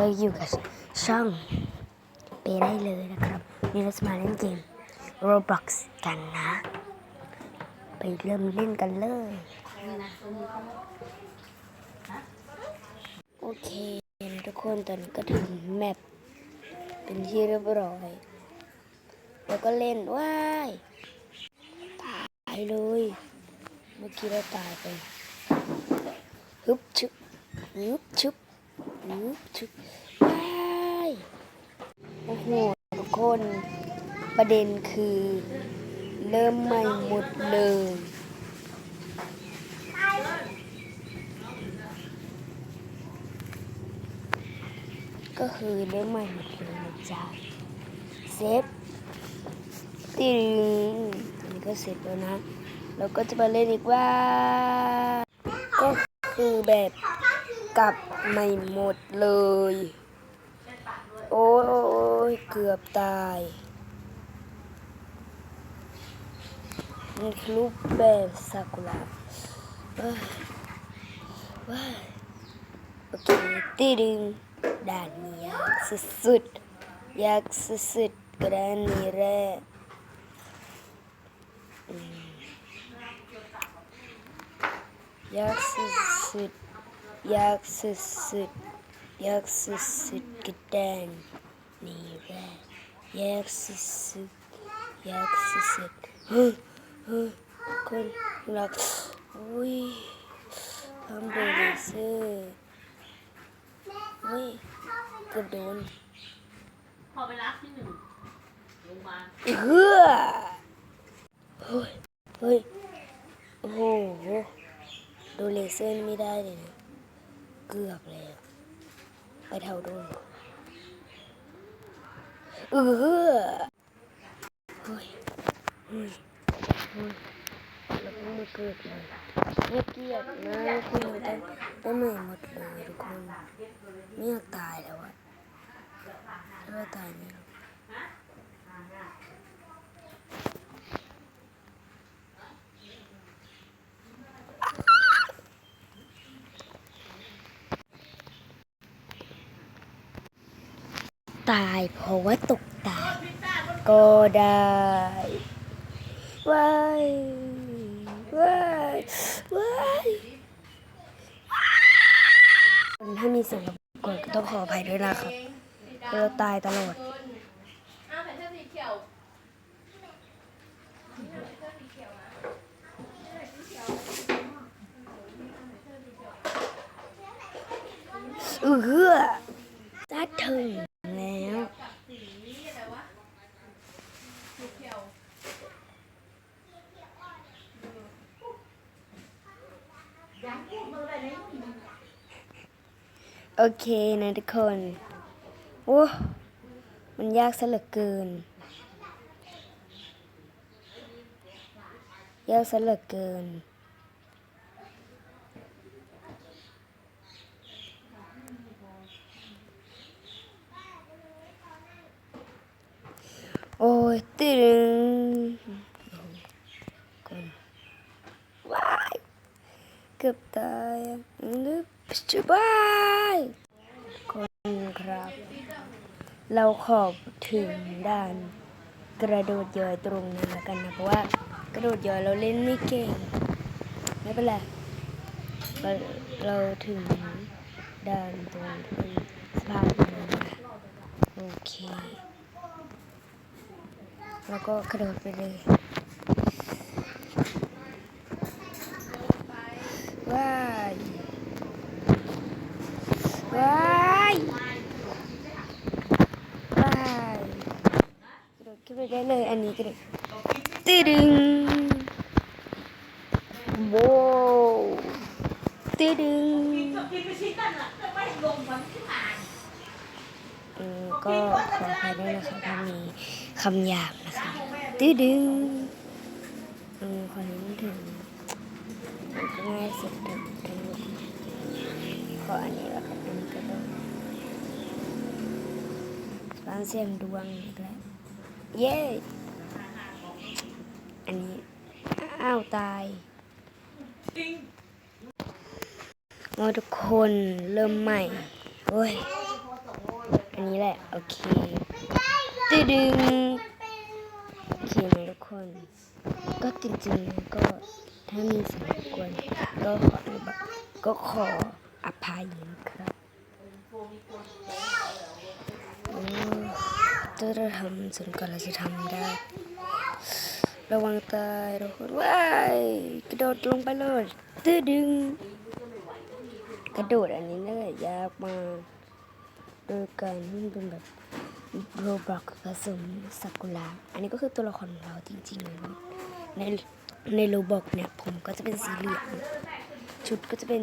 เราอยู่กับช่องเปได้เลยนะครับนี่เราจะมาเล่นเกม Roblox กันนะ ไปเริ่มเล่นกันเลยโอเค ทุกคนตอนนี้ก็ถึงแมปเป็นที่เรียบร้อย แล้วก็เล่นว้ายตายเลย เมื่อกี้เราตายไปฮึบชุบฮึบชึบ ชุบว้ายโอ้โหทุกคนประเด็นคือ เริ่มใหม่หมดเลยก็คือเริ่มใหม่หมดเลยนะจ๊ะเซฟตีงอันนี้ก็เสร็จแล้วนะเราก็จะมาเล่นอีกว่า ก็คือแบบ กลับใหม่หมดเลย โอ้ยเกือบตายนี่คือรูปแบบซากุระเอ้ยว้ายโอเคตีดึงด่านนี้ยากสุดๆยากสุดๆก็ด้านนี้แหละอืมยากสุดๆ ยากสุดๆยากสุดๆก็ด้านนี้แหละยากสุดๆยากสุดๆเฮ้ยเฮ้ยคนรักอุ้ยทำโดนเลเซอร์เฮ้ยกือบโดนพอไปรับที่หนึ่งโรงพยาบาลเฮือเฮ้ยเฮ้ยโอ้โหดูเลเซอร์ไม่ได้เลยนะ เกือบแล้ว ไปเท่าดูเออเฮ้ยเฮ้ยเฮ้ยแล้วก็มาเกิดเลยไม่เกลียดนะคุณได้ได้ใหม่หมดเลยทุกคนไม่อยากตายแล้วอะถ้าเราตายนี่ ตายเพราะว่าตกตาย ก็ได้ว้ายว้ายว้ายถ้ามีเสียงรบกวนก็ต้องขออภัยด้วยนะครับเราตายตลอดอ้าวแผ่นเสื้อออเฮือจะถึงแล้ว โอเคนะทุกคนโอ้มันยากซะเหลือเกิน ยากซะเหลือเกิน โอ้ยตึงคนว้ายเกือบตายนึกจุบายคนครับ เราขอบถึงด้าน กระโดดย่อยตรงนั้นแล้วกันนะเพราะว่ากระโดดย่อยเราเล่นไม่เก่ง ไม่เป็นไรเราเราถึงด้านตรงที่สะพานตรงนั้นนะโอเค แล้วก็กระโดดไปเลยว้ายว้ายว้ายกระโดดขึ้นไปได้เลย อันนี้กระโดดตึดึงโว้วตึดึงกินไปชิ้นนั่นแหละจะไม่ลงมันที่ผ่านอืมก็ขออภัยด้วยนะคะถ้ามีคำหยาบนะคะตึดึงอืมขอนี้ไม่ถึงมันก็ง่ายสุดถึงถึงขออันนี้แล้วกันอันนี้ก็ได้ร้านเสียงดวงอีกแล้วเย้ อ้าวตายโอ้ทุกคนเริ่มใหม่โอ้ย อันนี้แหละ โอเคตึดึงโอเคนะทุกคน ก็จริงๆนะก็ถ้ามีสิ่งรบกวนก็ขออนุญาตก็ขออภัยนะครับอืมถ้าเราทำจนกว่าเราจะทำได้ ระวังตายทุกคนว้ายกระโดดลงไปเลยตื้อดึง กระโดดอันนี้น่าจะยากมากโดยการที่มันเป็นแบบโรบล็อกผสมซากุระอันนี้ก็คือตัวละครของเราจริงๆเลยในในโรบล็อกเนี่ยผมก็จะเป็นสีเหลืองชุดก็จะเป็น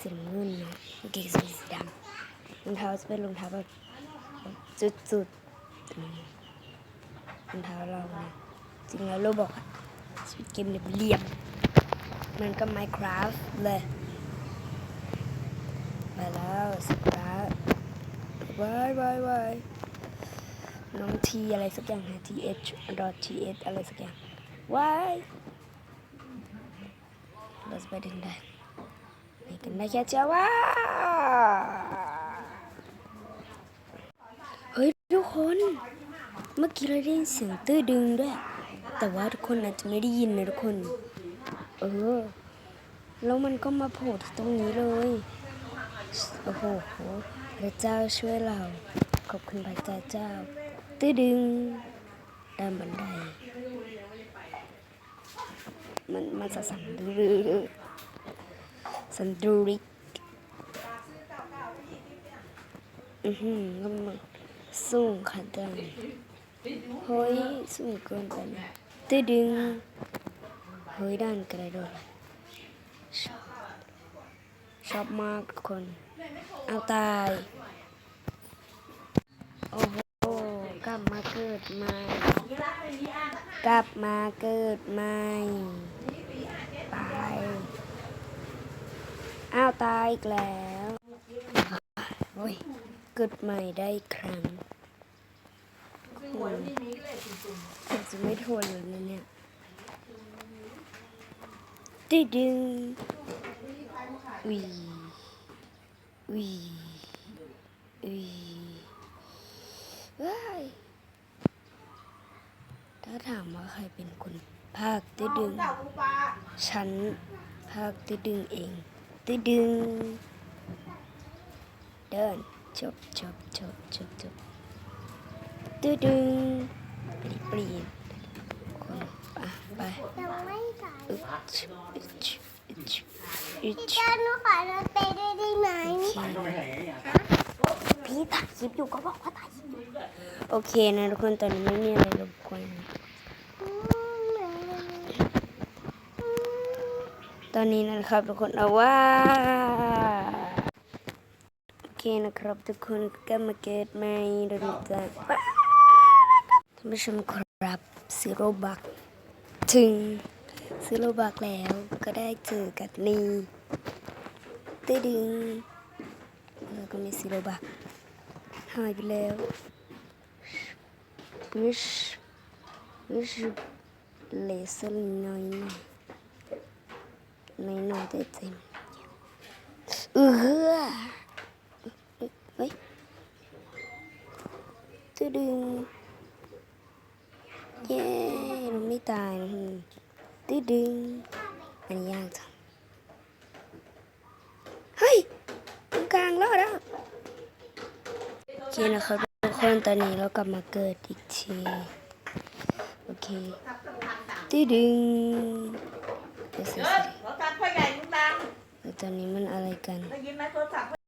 สีเงินนะกางเกงจะเป็นสีดำรองเท้าจะเป็นรองเท้าแบบจุดๆรองเท้าเราเนี่ย จริงแล้วโรบอกอะชีวิตเกมเหลี่ยมๆมันก็ Minecraft เลยไปแล้วสักระวายวายวายน้องทีอะไรสักอย่างนะ th dot th อะไรสักอย่างวายเราจะไปถึงได้ไปกันได้แค่เจ้าว่าเฮ้ยทุกคน เมื่อกี้เราได้ยินเสียงตื้อดึงด้วย แต่ว่าทุกคนอาจจะไม่ได้ยินนะทุกคน เออ แล้วมันก็มาโผล่ที่ตรงนี้เลย โอ้โหพระเจ้าช่วยเรา ขอบคุณพระเจ้าเจ้า ตื้อดึงตามบันได มันมันจะสั่นดื้อสันดูริกอือหือก็มันสูงขัดดังเฮ้ยสูงเกินไปนะ ตื้อดึงเฮ้ยด้านกระโดดชอบชอบมากคน เอาตาย โอ้โห กลับมาเกิดใหม่ กลับมาเกิดใหม่ไปอ้าวตายอีกแล้ว โอ้ย เกิดใหม่ได้ครั้ง โอ้ยผมจะไม่ทนเลยนะเนี่ยดึดึงวีวีวีว้ายถ้าถามว่าใครเป็นคนภาคตื้อดึง ฉันภาคตื้อดึงเองตื้อดึง เดินจบจบจบจบจบ ตื้อดึงปรีปรีคนอะไปยังไม่ตายอึชอึชอึชอึชจ้าหนูขอรถไปด้วยได้ไหมพี่ถ่ายคลิปอยู่ก็บอกว่าถ่ายคลิปอยู่โอเคนะทุกคนตอนนี้ไม่มีอะไรรบกวนนะอืมตอนนี้นะครับทุกคนเอาว่าโอเคนะครับทุกคนก็มาเกิดใหม่เดินจาก ท่านผู้ชมครับซีโรบักถึงซีโรบักแล้วก็ได้เจอกับนี่ตื้ดึงแล้วก็มีซีโรบักหายไปแล้ววิชวิชเลเซอร์น้อยหน่อยไม่น่าจะเต็มเออเฮ้ยตึดึง เย้มันไม่ตายนะตึดึงอันนี้ยากจังเฮ้ยตรงกลางรอดแล้วโอเคนะครับทุกคนตอนนี้เรากลับมาเกิดอีกทีโอเคตึดึงเดี๋ยวเสร็จโทรศัพท์พ่อใหญ่ลุงดังแล้วตอนนี้มันอะไรกัน